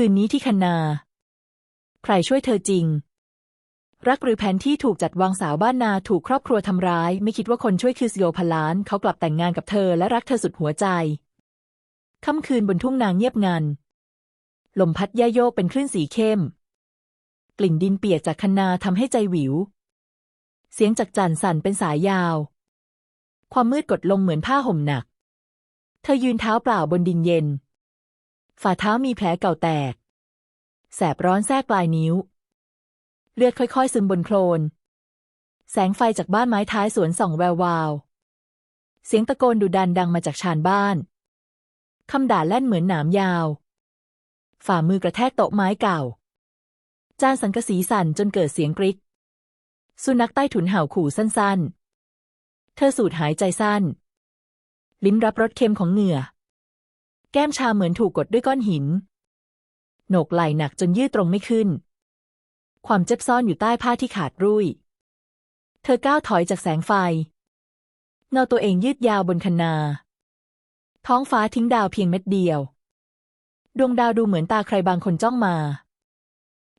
คืนนี้ที่คันนา ใครช่วยเธอจริง รักหรือแผนที่ถูกจัดวางสาวบ้านนาถูกครอบครัวทำร้าย ไม่คิดว่าคนช่วยคือซิโอพลาน เขากลับแต่งงานกับเธอและรักเธอสุดหัวใจค่ำคืนบนทุ่งนางเงียบงัน ลมพัดย่าโยกเป็นคลื่นสีเข้ม กลิ่นดินเปียกจากคันนาทำให้ใจหวิว เสียงจากจันสั่นเป็นสายยาว ความมืดกดลงเหมือนผ้าห่มหนัก เธอยืนเท้าเปล่าบนดินเย็น ฝ่าเท้ามีแผลเก่าแตก แสบร้อนแทรกปลายนิ้ว เลือดค่อยๆ ซึมบนโคลน แสงไฟจากบ้านไม้ท้ายสวนส่องแวววาว เสียงตะโกนดุดันดังมาจากชานบ้าน คำด่าแล่นเหมือนหนามยาว ฝ่ามือกระแทกโต๊ะไม้เก่า จานสังกะสีสั่นจนเกิดเสียงกริก สุนัขใต้ถุนเห่าขู่สั้นๆ เธอสูดหายใจสั้น ลิ้นรับรสเค็มของเหงื่อ แก้มชาเหมือนถูกกดด้วยก้อนหิน โหนกไหล่หนักจนยืดตรงไม่ขึ้น ความเจ็บซ่อนอยู่ใต้ผ้าที่ขาดรุ่ย เธอก้าวถอยจากแสงไฟ เงาตัวเองยืดยาวบนคันนา ท้องฟ้าทิ้งดาวเพียงเม็ดเดียว ดวงดาวดูเหมือนตาใครบางคนจ้องมา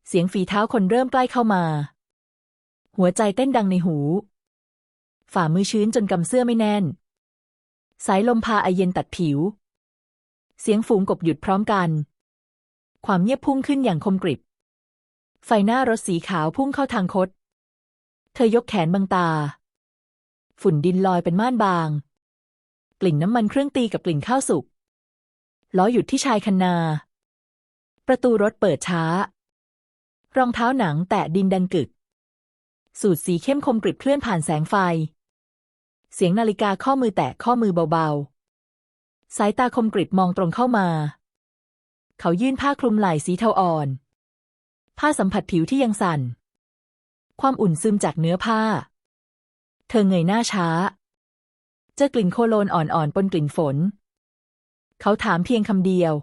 เสียงฝีเท้าคนเริ่มใกล้เข้ามา หัวใจเต้นดังในหู ฝ่ามือชื้นจนกำเสื้อไม่แน่น สายลมพาไอเย็นตัดผิว เสียงฝูงกบหยุดพร้อมกัน ความเงียบพุ่งขึ้นอย่างคมกริบ ไฟหน้ารถสีขาวพุ่งเข้าทางคด เธอยกแขนบังตา ฝุ่นดินลอยเป็นม่านบาง กลิ่นน้ำมันเครื่องตีกับกลิ่นข้าวสุก ล้อหยุดที่ชายคันนา ประตูรถเปิดช้า รองเท้าหนังแตะดินดังกึก สูตรสีเข้มคมกริบเคลื่อนผ่านแสงไฟ เสียงนาฬิกาข้อมือแตะข้อมือเบาๆ สายตาคมกริบมองตรงเข้ามา เขายื่นผ้าคลุมไหล่สีเทาอ่อน ผ้าสัมผัสผิวที่ยังสั่น ความอุ่นซึมจากเนื้อผ้า เธอเงยหน้าช้า เจอกลิ่นโคโลนอ่อนๆปนกลิ่นฝน เขาถามเพียงคำเดียว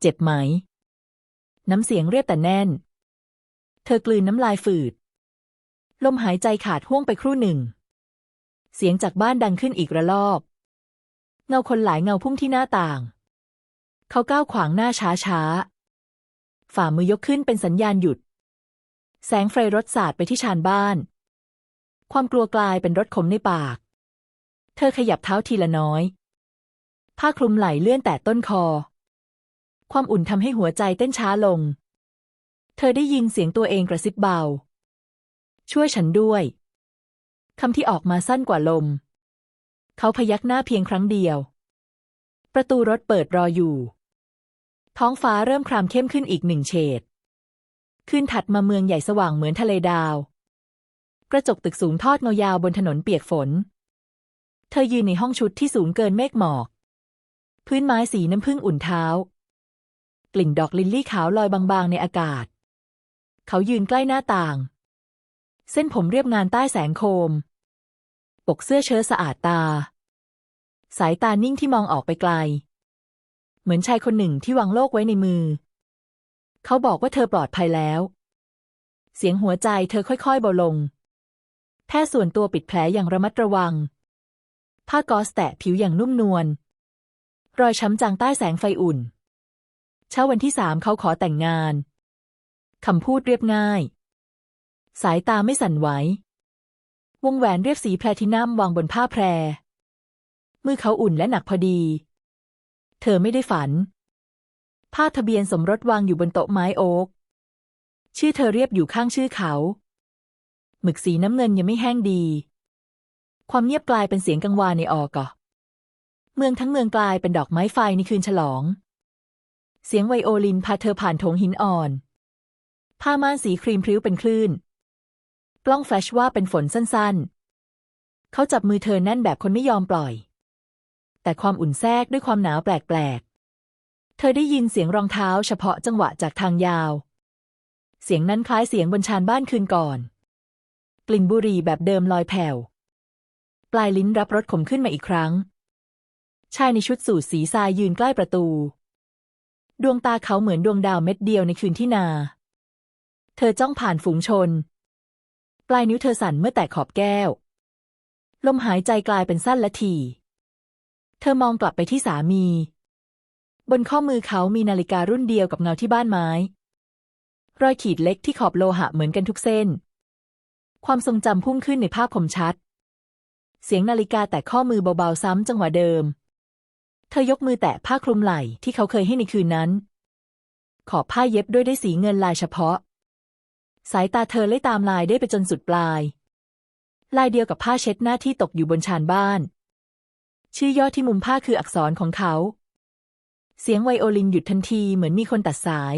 เจ็บไหม น้ำเสียงเรียบแต่แน่น เธอกลืนน้ำลายฝืด ลมหายใจขาดห่วงไปครู่หนึ่ง เสียงจากบ้านดังขึ้นอีกระลอก เงาคนหลายเงาพุ่งที่หน้าต่าง เขาก้าวขวางหน้าช้าช้า ฝ่ามือยกขึ้นเป็นสัญญาณหยุด แสงไฟรถสาดไปที่ชานบ้าน ความกลัวกลายเป็นรถขมในปาก เธอขยับเท้าทีละน้อย ผ้าคลุมไหล่เลื่อนแต่ต้นคอ ความอุ่นทำให้หัวใจเต้นช้าลง เธอได้ยินเสียงตัวเองกระซิบเบา ช่วยฉันด้วยคำที่ออกมาสั้นกว่าลม เขาพยักหน้าเพียงครั้งเดียว ประตูรถเปิดรออยู่ ท้องฟ้าเริ่มครามเข้มขึ้นอีกหนึ่งเฉดคืนถัดมาเมืองใหญ่สว่างเหมือนทะเลดาว กระจกตึกสูงทอดเงายาวบนถนนเปียกฝน เธอยืนในห้องชุดที่สูงเกินเมฆหมอก พื้นไม้สีน้ำผึ้งอุ่นเท้า กลิ่นดอกลิลลี่ขาวลอยบางๆในอากาศ เขายืนใกล้หน้าต่าง เส้นผมเรียบงานใต้แสงโคม กเสื้อเชิ้ตสะอาดตา สายตานิ่งที่มองออกไปไกล เหมือนชายคนหนึ่งที่วางโลกไว้ในมือ เขาบอกว่าเธอปลอดภัยแล้ว เสียงหัวใจเธอค่อยๆเบาลง แพทย์ส่วนตัวปิดแผลอย่างระมัดระวัง ผ้ากอสแตะผิวอย่างนุ่มนวล รอยช้ำจางใต้แสงไฟอุ่น เช้าวันที่สามเขาขอแต่งงาน คำพูดเรียบง่าย สายตาไม่สั่นไหว วงแหวนเรียบสีแพลทินัมวางบนผ้าแพร มือเขาอุ่นและหนักพอดี เธอไม่ได้ฝัน ผ้าทะเบียนสมรสวางอยู่บนโต๊ะไม้โอ๊ก ชื่อเธอเรียบอยู่ข้างชื่อเขา หมึกสีน้ำเงินยังไม่แห้งดี ความเงียบกลายเป็นเสียงกังวานในออกอเมืองทั้งเมืองกลายเป็นดอกไม้ไฟในคืนฉลอง เสียงไวโอลินพาเธอผ่านโถงหินอ่อน ผ้าม่านสีครีมพริ้วเป็นคลื่น กล้องแฟลชว่าเป็นฝนสั้นๆ เขาจับมือเธอแน่นแบบคนไม่ยอมปล่อย แต่ความอุ่นแทรกด้วยความหนาวแปลกๆ เธอได้ยินเสียงรองเท้าเฉพาะจังหวะจากทางยาว เสียงนั้นคล้ายเสียงบนชานบ้านคืนก่อน กลิ่นบุหรี่แบบเดิมลอยแผ่ว ปลายลิ้นรับรสขมขึ้นมาอีกครั้ง ชายในชุดสูทสีทรายยืนใกล้ประตู ดวงตาเขาเหมือนดวงดาวเม็ดเดียวในคืนที่นา เธอจ้องผ่านฝูงชน ปลายนิ้วเธอสั่นเมื่อแตะขอบแก้ว ลมหายใจกลายเป็นสั้นและถี่เธอมองกลับไปที่สามี บนข้อมือเขามีนาฬิการุ่นเดียวกับเงาที่บ้านไม้ รอยขีดเล็กที่ขอบโลหะเหมือนกันทุกเส้น ความทรงจำพุ่งขึ้นในภาพคมชัด เสียงนาฬิกาแตะข้อมือเบาๆซ้ำจังหวะเดิม เธอยกมือแตะผ้าคลุมไหล่ที่เขาเคยให้ในคืนนั้น ขอบผ้าเย็บด้วยได้สีเงินลายเฉพาะ สายตาเธอเล่ยตามลายได้ไปจนสุดปลาย ลายเดียวกับผ้าเช็ดหน้าที่ตกอยู่บนชานบ้าน ชื่อย่อที่มุมผ้าคืออักษรของเขา เสียงไวโอลินหยุดทันทีเหมือนมีคนตัดสาย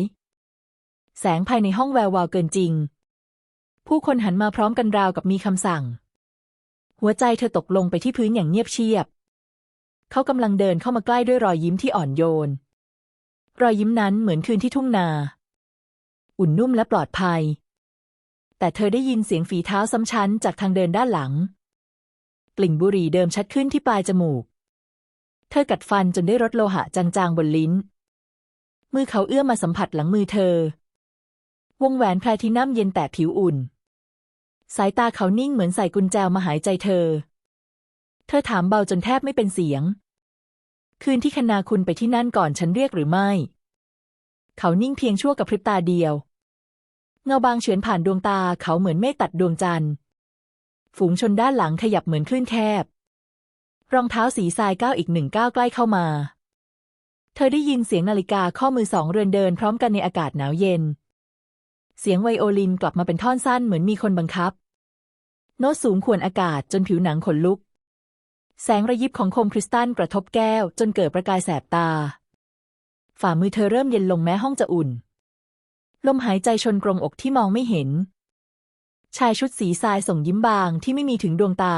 แสงภายในห้องแวววาวเกินจริง ผู้คนหันมาพร้อมกันราวกับมีคำสั่ง หัวใจเธอตกลงไปที่พื้นอย่างเงียบเชียบ เขากำลังเดินเข้ามาใกล้ด้วยรอยยิ้มที่อ่อนโยน รอยยิ้มนั้นเหมือนคืนที่ทุ่งนา อุ่นนุ่มและปลอดภัย แต่เธอได้ยินเสียงฝีเท้าซ้ำชั้นจากทางเดินด้านหลัง กลิ่นบุหรี่เดิมชัดขึ้นที่ปลายจมูก เธอกัดฟันจนได้รสโลหะจางๆบนลิ้น มือเขาเอื้อมมาสัมผัสหลังมือเธอ วงแหวนแพลทินัมเย็นแต่ผิวอุ่น สายตาเขานิ่งเหมือนใส่กุญแจมาหายใจเธอ เธอถามเบาจนแทบไม่เป็นเสียง คืนที่คณาคุณไปที่นั่นก่อนฉันเรียกหรือไม่ เขานิ่งเพียงชั่วกับพริบตาเดียว เงาบางเฉือนผ่านดวงตาเขาเหมือนเมฆตัดดวงจันทร์ ฝูงชนด้านหลังขยับเหมือนคลื่นแคบ รองเท้าสีทรายก้าวอีกหนึ่งก้าวใกล้เข้ามา เธอได้ยินเสียงนาฬิกาข้อมือสองเรือนเดินพร้อมกันในอากาศหนาวเย็น เสียงไวโอลินกลับมาเป็นท่อนสั้นเหมือนมีคนบังคับ โน้ตสูงขวนอากาศจนผิวหนังขนลุก แสงระยิบของโคมคริสตัลกระทบแก้ว จนเกิดประกายแสบตา ฝ่ามือเธอเริ่มเย็นลงแม้ห้องจะอุ่น ลมหายใจชนกรงอกที่มองไม่เห็น ชายชุดสีทรายส่งยิ้มบางที่ไม่มีถึงดวงตา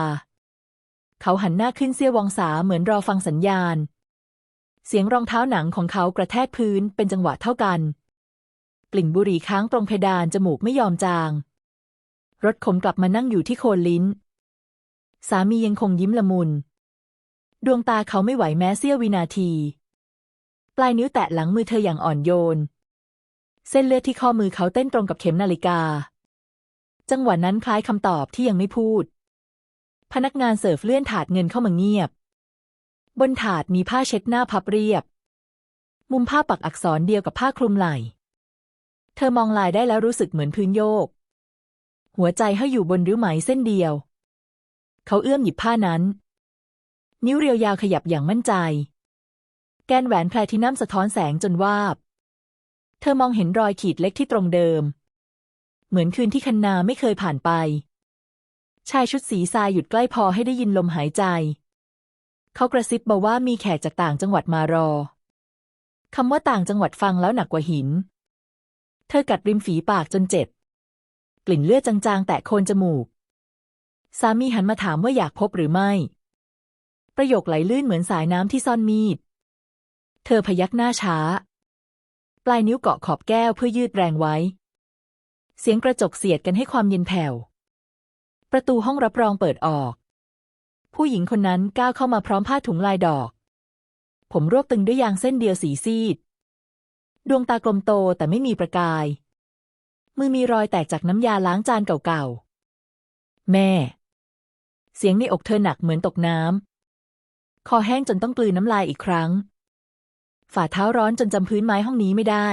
เขาหันหน้าขึ้นเสี้ยววองศาเหมือนรอฟังสัญญาณ เสียงรองเท้าหนังของเขากระแทกพื้นเป็นจังหวะเท่ากันกลิ่นบุหรี่ค้างตรงเพดานจมูกไม่ยอมจาง รถขมกลับมานั่งอยู่ที่โคนลิ้น สามียังคงยิ้มละมุน ดวงตาเขาไม่ไหวแม้เสี้ยววินาที ปลายนิ้วแตะหลังมือเธออย่างอ่อนโยน เส้นเลือดที่ข้อมือเขาเต้นตรงกับเข็มนาฬิกา จังหวะนั้นคล้ายคำตอบที่ยังไม่พูด พนักงานเสิร์ฟเลื่อนถาดเงินเข้ามาเงียบ บนถาดมีผ้าเช็ดหน้าพับเรียบ มุมผ้าปักอักษรเดียวกับผ้าคลุมไหล่ เธอมองลายได้แล้วรู้สึกเหมือนพื้นโยก หัวใจให้อยู่บนริ้วไหมเส้นเดียว เขาเอื้อมหยิบผ้านั้น นิ้วเรียวยาวขยับอย่างมั่นใจ แกนแหวนแพลทินัมสะท้อนแสงจนวาบ ธอมองเห็นรอยขีดเล็กที่ตรงเดิม เหมือนคืนที่คันนาไม่เคยผ่านไป ชายชุดสีทรายหยุดใกล้พอให้ได้ยินลมหายใจ เขากระซิบบอกว่ามีแขกจากต่างจังหวัดมารอคำว่าต่างจังหวัดฟังแล้วหนักกว่าหิน เธอกัดริมฝีปากจนเจ็บ กลิ่นเลือดจางๆ แตะโคนจมูก สามีหันมาถามว่าอยากพบหรือไม่ ประโยคไหลลื่นเหมือนสายน้ำที่ซ่อนมีด เธอพยักหน้าช้า ปลายนิ้วเกาะขอบแก้วเพื่อยืดแรงไว้ เสียงกระจกเสียดกันให้ความเย็นแผ่ว ประตูห้องรับรองเปิดออก ผู้หญิงคนนั้นก้าวเข้ามาพร้อมผ้าถุงลายดอก ผมรวบตึงด้วยยางเส้นเดียวสีซีด ดวงตากลมโตแต่ไม่มีประกาย มือมีรอยแตกจากน้ำยาล้างจานเก่าๆ แม่ เสียงในอกเธอหนักเหมือนตกน้ำคอแห้งจนต้องกลืนน้ำลายอีกครั้ง ฝ่าเท้าร้อนจนจำพื้นไม้ห้องนี้ไม่ได้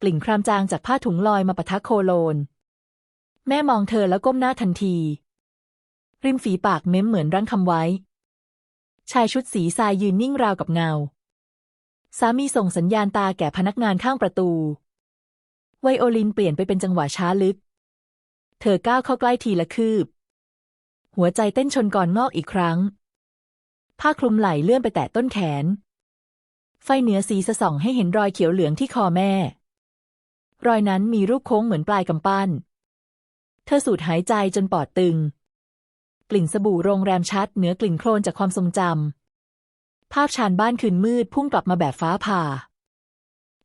กลิ่นครามจางจากผ้าถุงลอยมาปะทะโคโลน แม่มองเธอแล้วก้มหน้าทันที ริมฝีปากเม้มเหมือนรั้งคำไว้ ชายชุดสีทรายยืนนิ่งราวกับเงา สามีส่งสัญญาณตาแก่พนักงานข้างประตู ไวโอลินเปลี่ยนไปเป็นจังหวะช้าลึก เธอก้าวเข้าใกล้ทีละคืบ หัวใจเต้นชนก่อนงอกอีกครั้ง ผ้าคลุมไหล่เลื่อนไปแตะต้นแขน ไฟเหนือสีสะส่องให้เห็นรอยเขียวเหลืองที่คอแม่ รอยนั้นมีรูปโค้งเหมือนปลายกำปั้น เธอสูดหายใจจนปอดตึง กลิ่นสบู่โรงแรมชัดเหนือกลิ่นโคลนจากความทรงจำ ภาพชานบ้านคืนมืดพุ่งกลับมาแบบฟ้าผ่า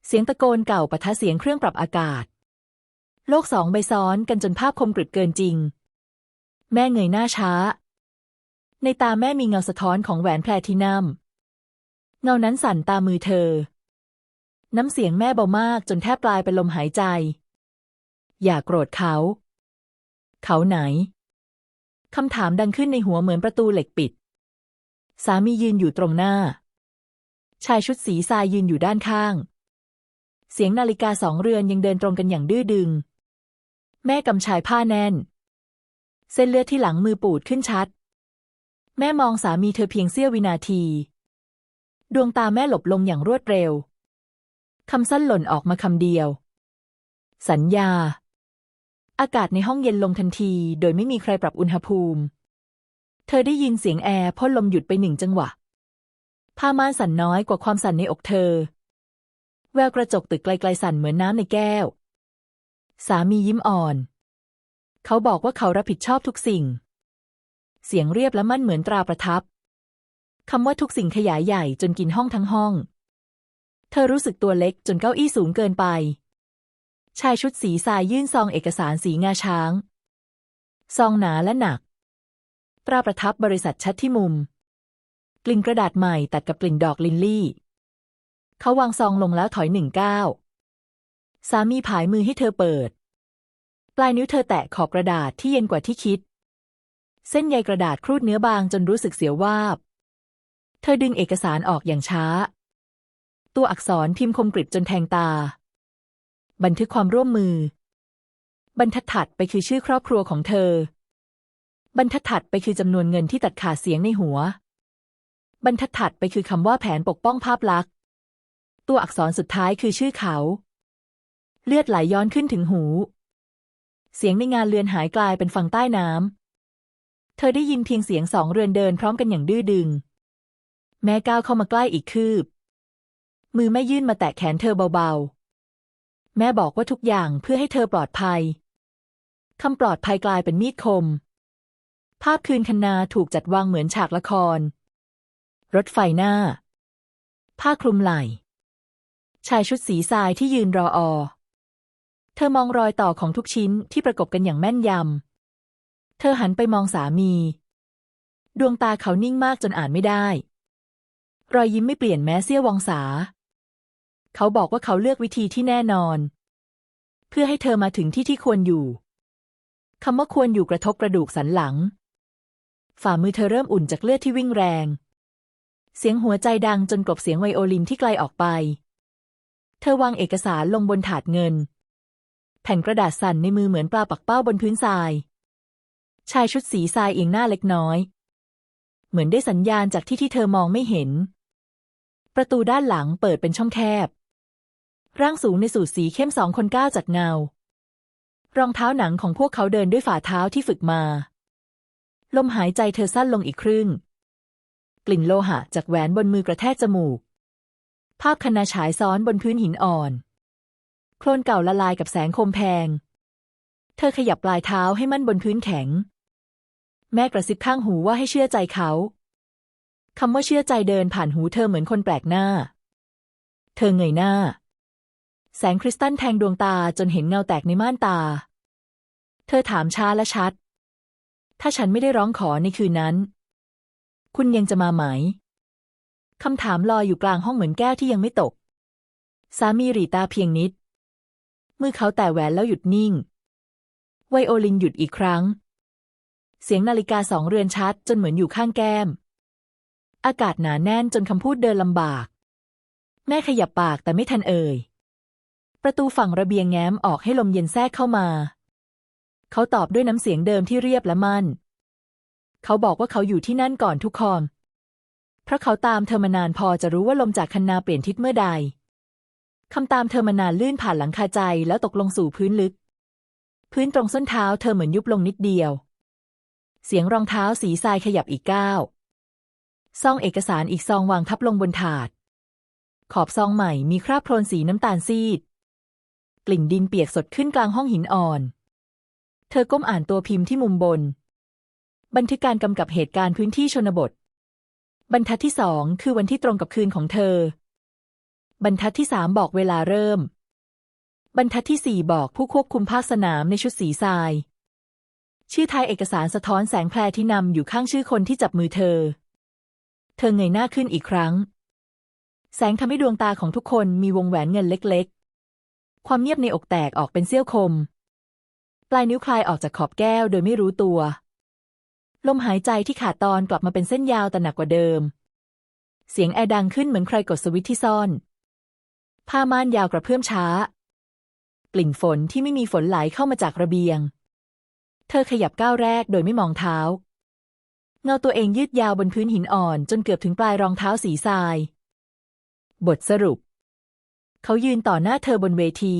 เสียงตะโกนเก่าปะทะเสียงเครื่องปรับอากาศ โลกสองใบซ้อนกันจนภาพคมกริบเกินจริง แม่เงยหน้าช้า ในตาแม่มีเงาสะท้อนของแหวนแพลทินัม เงานั้นสั่นตามือเธอ น้ำเสียงแม่เบามากจนแทบกลายเป็นลมหายใจ อย่าโกรธเขา เขาไหน คำถามดังขึ้นในหัวเหมือนประตูเหล็กปิด สามียืนอยู่ตรงหน้า ชายชุดสีทรายยืนอยู่ด้านข้าง เสียงนาฬิกาสองเรือนยังเดินตรงกันอย่างดื้อดึง แม่กำชายผ้าแน่น เส้นเลือดที่หลังมือปูดขึ้นชัด แม่มองสามีเธอเพียงเสี้ยววินาที ดวงตาแม่หลบลงอย่างรวดเร็ว คำสั้นหล่นออกมาคำเดียว สัญญา อากาศในห้องเย็นลงทันที โดยไม่มีใครปรับอุณหภูมิ เธอได้ยินเสียงแอร์พ่นลมหยุดไปหนึ่งจังหวะผ้าม่านสั่นน้อยกว่าความสั่นในอกเธอ แววกระจกตึกไกลๆสั่นเหมือนน้ำในแก้ว สามียิ้มอ่อน เขาบอกว่าเขารับผิดชอบทุกสิ่ง เสียงเรียบและมั่นเหมือนตราประทับ คำว่าทุกสิ่งขยายใหญ่จนกินห้องทั้งห้อง เธอรู้สึกตัวเล็กจนเก้าอี้สูงเกินไป ชายชุดสีทรายยื่นซองเอกสารสีงาช้าง ซองหนาและหนัก ตราประทับบริษัทชัดที่มุม กลิ่นกระดาษใหม่ตัดกับกลิ่นดอกลินลี่ เขาวางซองลงแล้วถอยหนึ่งก้าวสามีผายมือให้เธอเปิด ปลายนิ้วเธอแตะขอบกระดาษที่เย็นกว่าที่คิด เส้นใยกระดาษครูดเนื้อบางจนรู้สึกเสียววาบ เธอดึงเอกสารออกอย่างช้า ตัวอักษรพิมพ์คมกริบจนแทงตา บันทึกความร่วมมือ บรรทัดถัดไปคือชื่อครอบครัวของเธอ บรรทัดถัดไปคือจำนวนเงินที่ตัดขาดเสียงในหัว บรรทัดถัดไปคือคำว่าแผนปกป้องภาพลักษณ์ ตัวอักษรสุดท้ายคือชื่อเขา เลือดไหลย้อนขึ้นถึงหู เสียงในงานเรือนหายกลายเป็นฟังใต้น้ำเธอได้ยินเพียงเสียงสองเรือนเดินพร้อมกันอย่างดื้อดึง แม่ก้าวเข้ามาใกล้อีกคืบ มือแม่ยื่นมาแตะแขนเธอเบาๆ แม่บอกว่าทุกอย่างเพื่อให้เธอปลอดภัยคำปลอดภัยกลายเป็นมีดคม ภาพคืนคันนาถูกจัดวางเหมือนฉากละคร รถไฟหน้า ผ้าคลุมไหล่ ชายชุดสีทรายที่ยืนรออ เธอมองรอยต่อของทุกชิ้นที่ประกบกันอย่างแม่นยำ เธอหันไปมองสามี ดวงตาเขานิ่งมากจนอ่านไม่ได้ รอยยิ้มไม่เปลี่ยนแม้เสี้ยววังศา เขาบอกว่าเขาเลือกวิธีที่แน่นอน เพื่อให้เธอมาถึงที่ที่ควรอยู่คำว่าควรอยู่กระทบกระดูกสันหลัง ฝ่ามือเธอเริ่มอุ่นจากเลือดที่วิ่งแรง เสียงหัวใจดังจนกลบเสียงไวโอลินที่ไกลออกไป เธอวางเอกสารลงบนถาดเงิน แผ่นกระดาษสั่นในมือเหมือนปลาปักเป้าบนพื้นทราย ชายชุดสีทรายเอียงหน้าเล็กน้อย เหมือนได้สัญญาณจากที่ที่เธอมองไม่เห็น ประตูด้านหลังเปิดเป็นช่องแคบ ร่างสูงในสูทสีเข้มสองคนก้าวจากเงา รองเท้าหนังของพวกเขาเดินด้วยฝ่าเท้าที่ฝึกมา ลมหายใจเธอสั้นลงอีกครึ่ง กลิ่นโลหะจากแหวนบนมือกระแทกจมูก ภาพคณาฉายซ้อนบนพื้นหินอ่อน โคลนเก่าละลายกับแสงคมแพง เธอขยับปลายเท้าให้มั่นบนพื้นแข็ง แม่กระซิบข้างหูว่าให้เชื่อใจเขา คำว่าเชื่อใจเดินผ่านหูเธอเหมือนคนแปลกหน้า เธอเงยหน้า แสงคริสตัลแทงดวงตาจนเห็นเงาแตกในม่านตา เธอถามช้าและชัด ถ้าฉันไม่ได้ร้องขอในคืนนั้น คุณยังจะมาไหม คำถามลอยอยู่กลางห้องเหมือนแก้วที่ยังไม่ตก สามีหรีตาเพียงนิด มือเขาแตะแหวนแล้วหยุดนิ่ง ไวโอลินหยุดอีกครั้ง เสียงนาฬิกาสองเรือนชัดจนเหมือนอยู่ข้างแก้ม อากาศหนาแน่นจนคำพูดเดินลำบาก แม่ขยับปากแต่ไม่ทันเอ่ย ประตูฝั่งระเบียงแง้มออกให้ลมเย็นแทรกเข้ามา เขาตอบด้วยน้ำเสียงเดิมที่เรียบและมั่น เขาบอกว่าเขาอยู่ที่นั่นก่อนทุกคน เพราะเขาตามเธอมานานพอจะรู้ว่าลมจากคันนาเปลี่ยนทิศเมื่อใดคำตามเธอมานานลื่นผ่านหลังคาใจแล้วตกลงสู่พื้นลึก พื้นตรงส้นเท้าเธอเหมือนยุบลงนิดเดียว เสียงรองเท้าสีทรายขยับอีกก้าว ซองเอกสารอีกซองวางทับลงบนถาด ขอบซองใหม่มีคราบโคลนสีน้ำตาลซีด กลิ่นดินเปียกสดขึ้นกลางห้องหินอ่อน เธอก้มอ่านตัวพิมพ์ที่มุมบน บันทึกการกำกับเหตุการณ์พื้นที่ชนบท บรรทัดที่สองคือวันที่ตรงกับคืนของเธอ บรรทัดที่สามบอกเวลาเริ่ม บรรทัดที่สี่บอกผู้ควบคุมภาคสนามในชุดสีทราย ชื่อท้ายเอกสารสะท้อนแสงแพรที่นำอยู่ข้างชื่อคนที่จับมือเธอ เธอเงยหน้าขึ้นอีกครั้ง แสงทำให้ดวงตาของทุกคนมีวงแหวนเงินเล็กๆ ความเงียบในอกแตกออกเป็นเสี้ยวคม ปลายนิ้วคลายออกจากขอบแก้วโดยไม่รู้ตัว ลมหายใจที่ขาดตอนกลับมาเป็นเส้นยาวแต่หนักกว่าเดิม เสียงแอร์ดังขึ้นเหมือนใครกดสวิตช์ที่ซ่อน ผ้าม่านยาวกระเพื่อมช้า กลิ่นฝนที่ไม่มีฝนไหลเข้ามาจากระเบียง เธอขยับก้าวแรกโดยไม่มองเท้า เงาตัวเองยืดยาวบนพื้นหินอ่อน จนเกือบถึงปลายรองเท้าสีทราย บทสรุป เขายืนต่อหน้าเธอบนเวที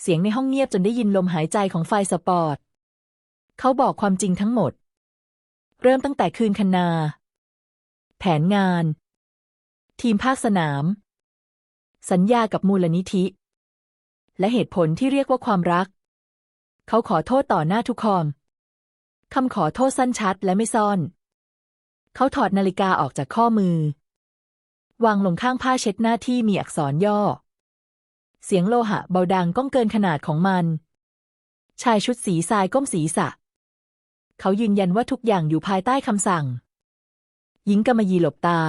เสียงในห้องเงียบจนได้ยินลมหายใจของไฟสปอร์ต เขาบอกความจริงทั้งหมด เริ่มตั้งแต่คืนคนา แผนงาน ทีมภาคสนาม สัญญากับมูลนิธิ และเหตุผลที่เรียกว่าความรัก เขาขอโทษต่อหน้าทุกคน คำขอโทษสั้นชัดและไม่ซ่อน เขาถอดนาฬิกาออกจากข้อมือ วางลงข้างผ้าเช็ดหน้าที่มีอักษรย่อ เสียงโลหะเบาดังก้องเกินขนาดของมัน ชายชุดสีทรายก้มศีรษะ เขายืนยันว่าทุกอย่างอยู่ภายใต้คำสั่ง หญิงกำมะยีหลบตา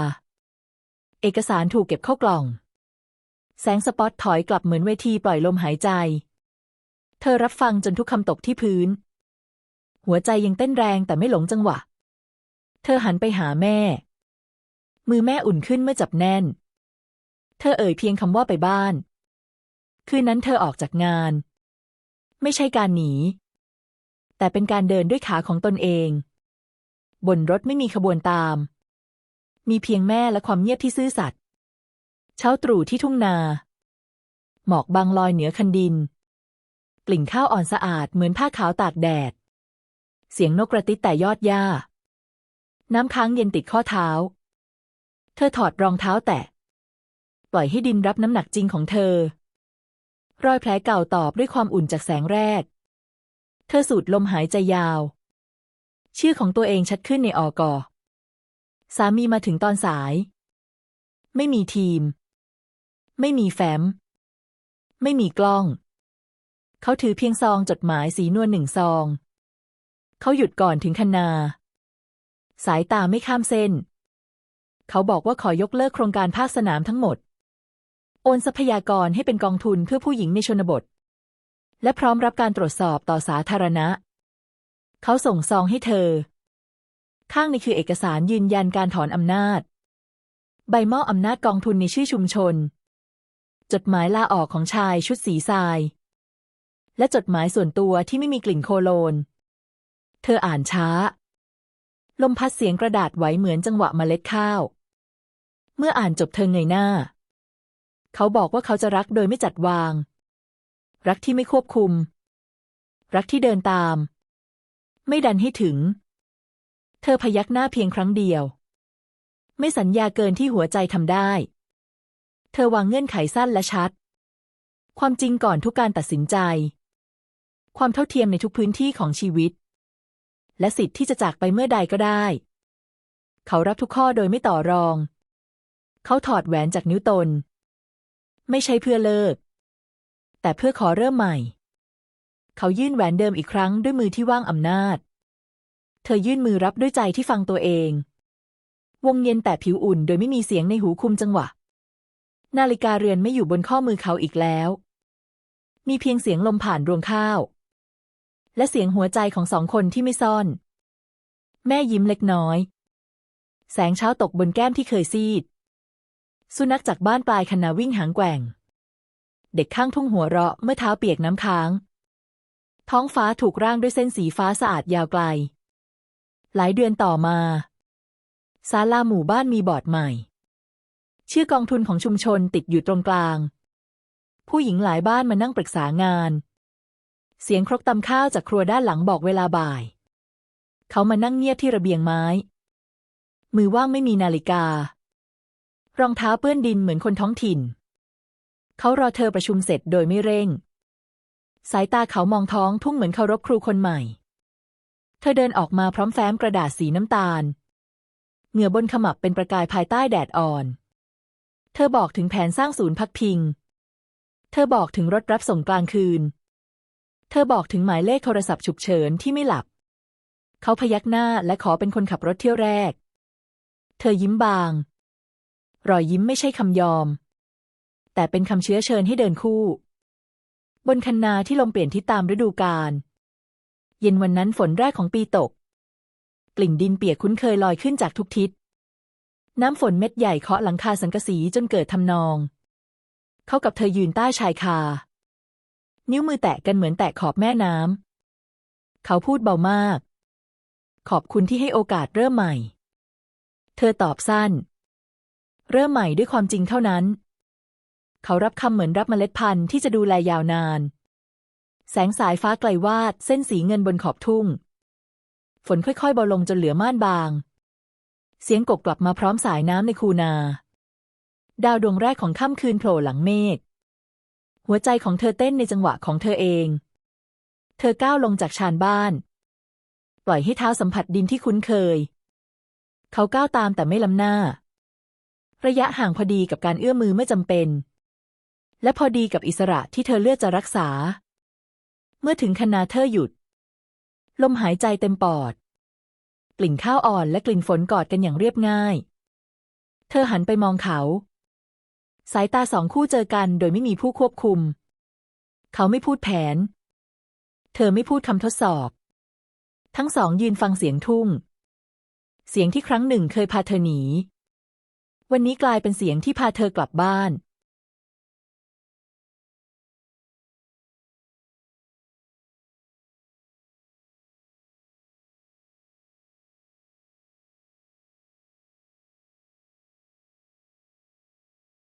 เอกสารถูกเก็บเข้ากล่อง แสงสปอตถอยกลับเหมือนเวทีปล่อยลมหายใจ เธอรับฟังจนทุกคำตกที่พื้น หัวใจยังเต้นแรงแต่ไม่หลงจังหวะ เธอหันไปหาแม่ มือแม่อุ่นขึ้นเมื่อจับแน่น เธอเอ่ยเพียงคำว่าไปบ้าน คืนนั้นเธอออกจากงาน ไม่ใช่การหนี แต่เป็นการเดินด้วยขาของตนเอง บนรถไม่มีขบวนตาม มีเพียงแม่และความเงียบที่ซื่อสัตย์เช้าตรู่ที่ทุ่งนา หมอกบางลอยเหนือคันดิน กลิ่นข้าวอ่อนสะอาดเหมือนผ้าขาวตากแดด เสียงนกกระติดแต่ยอดหญ้า น้ำค้างเย็นติดข้อเท้า เธอถอดรองเท้าแตะ ปล่อยให้ดินรับน้ำหนักจริงของเธอ รอยแผลเก่าตอบด้วยความอุ่นจากแสงแรก เธอสูดลมหายใจยาว ชื่อของตัวเองชัดขึ้นในอกอสามีมาถึงตอนสาย ไม่มีทีม ไม่มีแฟ้ม ไม่มีกล้อง เขาถือเพียงซองจดหมายสีนวลหนึ่งซอง เขาหยุดก่อนถึงคันนา สายตาไม่ข้ามเส้น เขาบอกว่าขอยกเลิกโครงการภาคสนามทั้งหมด โอนทรัพยากรให้เป็นกองทุนเพื่อผู้หญิงในชนบท และพร้อมรับการตรวจสอบต่อสาธารณะ เขาส่งซองให้เธอ ข้างในคือเอกสารยืนยันการถอนอำนาจ ใบมอบอำนาจกองทุนในชื่อชุมชน จดหมายลาออกของชายชุดสีทราย และจดหมายส่วนตัวที่ไม่มีกลิ่นโคโลน เธออ่านช้า ลมพัดเสียงกระดาษไหวเหมือนจังหวะเมล็ดข้าว เมื่ออ่านจบเธอเงยหน้า เขาบอกว่าเขาจะรักโดยไม่จัดวาง รักที่ไม่ควบคุม รักที่เดินตาม ไม่ดันให้ถึง เธอพยักหน้าเพียงครั้งเดียว ไม่สัญญาเกินที่หัวใจทำได้ เธอวางเงื่อนไขสั้นและชัด ความจริงก่อนทุกการตัดสินใจ ความเท่าเทียมในทุกพื้นที่ของชีวิต และสิทธิ์ที่จะจากไปเมื่อใดก็ได้ เขารับทุกข้อโดยไม่ต่อรอง เขาถอดแหวนจากนิ้วตน ไม่ใช่เพื่อเลิก แต่เพื่อขอเริ่มใหม่ เขายื่นแหวนเดิมอีกครั้งด้วยมือที่ว่างอำนาจ เธอยื่นมือรับด้วยใจที่ฟังตัวเอง วงเย็นแต่ผิวอุ่นโดยไม่มีเสียงในหูคุมจังหวะ นาฬิกาเรือนไม่อยู่บนข้อมือเขาอีกแล้ว มีเพียงเสียงลมผ่านรวงข้าว และเสียงหัวใจของสองคนที่ไม่ซ่อน แม่ยิ้มเล็กน้อย แสงเช้าตกบนแก้มที่เคยซีด สุนัขจากบ้านปลายคนาวิ่งหางแกว่ง เด็กข้างทุ่งหัวเราะเมื่อเท้าเปียกน้ำค้าง ท้องฟ้าถูกร่างด้วยเส้นสีฟ้าสะอาดยาวไกล หลายเดือนต่อมาศาลาหมู่บ้านมีบอร์ดใหม่ ชื่อกองทุนของชุมชนติดอยู่ตรงกลาง ผู้หญิงหลายบ้านมานั่งปรึกษางาน เสียงครกตำข้าวจากครัวด้านหลังบอกเวลาบ่าย เขามานั่งเงียบที่ระเบียงไม้ มือว่างไม่มีนาฬิกา รองเท้าเปื้อนดินเหมือนคนท้องถิ่น เขารอเธอประชุมเสร็จโดยไม่เร่ง สายตาเขามองท้องทุ่งเหมือนเคารพครูคนใหม่ เธอเดินออกมาพร้อมแฟ้มกระดาษสีน้ำตาล เหงื่อบนขมับเป็นประกายภายใต้แดดอ่อน เธอบอกถึงแผนสร้างศูนย์พักพิง เธอบอกถึงรถรับส่งกลางคืน เธอบอกถึงหมายเลขโทรศัพท์ฉุกเฉินที่ไม่หลับ เขาพยักหน้าและขอเป็นคนขับรถเที่ยวแรก เธอยิ้มบาง รอยยิ้มไม่ใช่คำยอม แต่เป็นคำเชื้อเชิญให้เดินคู่ บนคันนาที่ลมเปลี่ยนทิศตามฤดูกาล เย็นวันนั้นฝนแรกของปีตก กลิ่นดินเปียกคุ้นเคยลอยขึ้นจากทุกทิศ น้ำฝนเม็ดใหญ่เคาะหลังคาสังกะสีจนเกิดทำนอง เขากับเธอยืนใต้ชายคา นิ้วมือแตะกันเหมือนแตะขอบแม่น้ำ เขาพูดเบามาก ขอบคุณที่ให้โอกาสเริ่มใหม่ เธอตอบสั้น เริ่มใหม่ด้วยความจริงเท่านั้น เขารับคำเหมือนรับเมล็ดพันธุ์ที่จะดูแลยาวนาน แสงสายฟ้าไกลวาดเส้นสีเงินบนขอบทุ่ง ฝนค่อยๆเบาลงจนเหลือม่านบาง เสียงกบกลับมาพร้อมสายน้ำในคูนา ดาวดวงแรกของค่ำคืนโผล่หลังเมฆ หัวใจของเธอเต้นในจังหวะของเธอเอง เธอก้าวลงจากชานบ้าน ปล่อยให้เท้าสัมผัสดินที่คุ้นเคย เขาก้าวตามแต่ไม่ล้ำหน้า ระยะห่างพอดีกับการเอื้อมมือเมื่อจำเป็น และพอดีกับอิสระที่เธอเลือกจะรักษา เมื่อถึงคณาเธอหยุด ลมหายใจเต็มปอด กลิ่นข้าวอ่อนและกลิ่นฝนกอดกันอย่างเรียบง่าย เธอหันไปมองเขา สายตาสองคู่เจอกันโดยไม่มีผู้ควบคุม เขาไม่พูดแผน เธอไม่พูดคำทดสอบ ทั้งสองยืนฟังเสียงทุ่ง เสียงที่ครั้งหนึ่งเคยพาเธอหนี วันนี้กลายเป็นเสียงที่พาเธอกลับบ้าน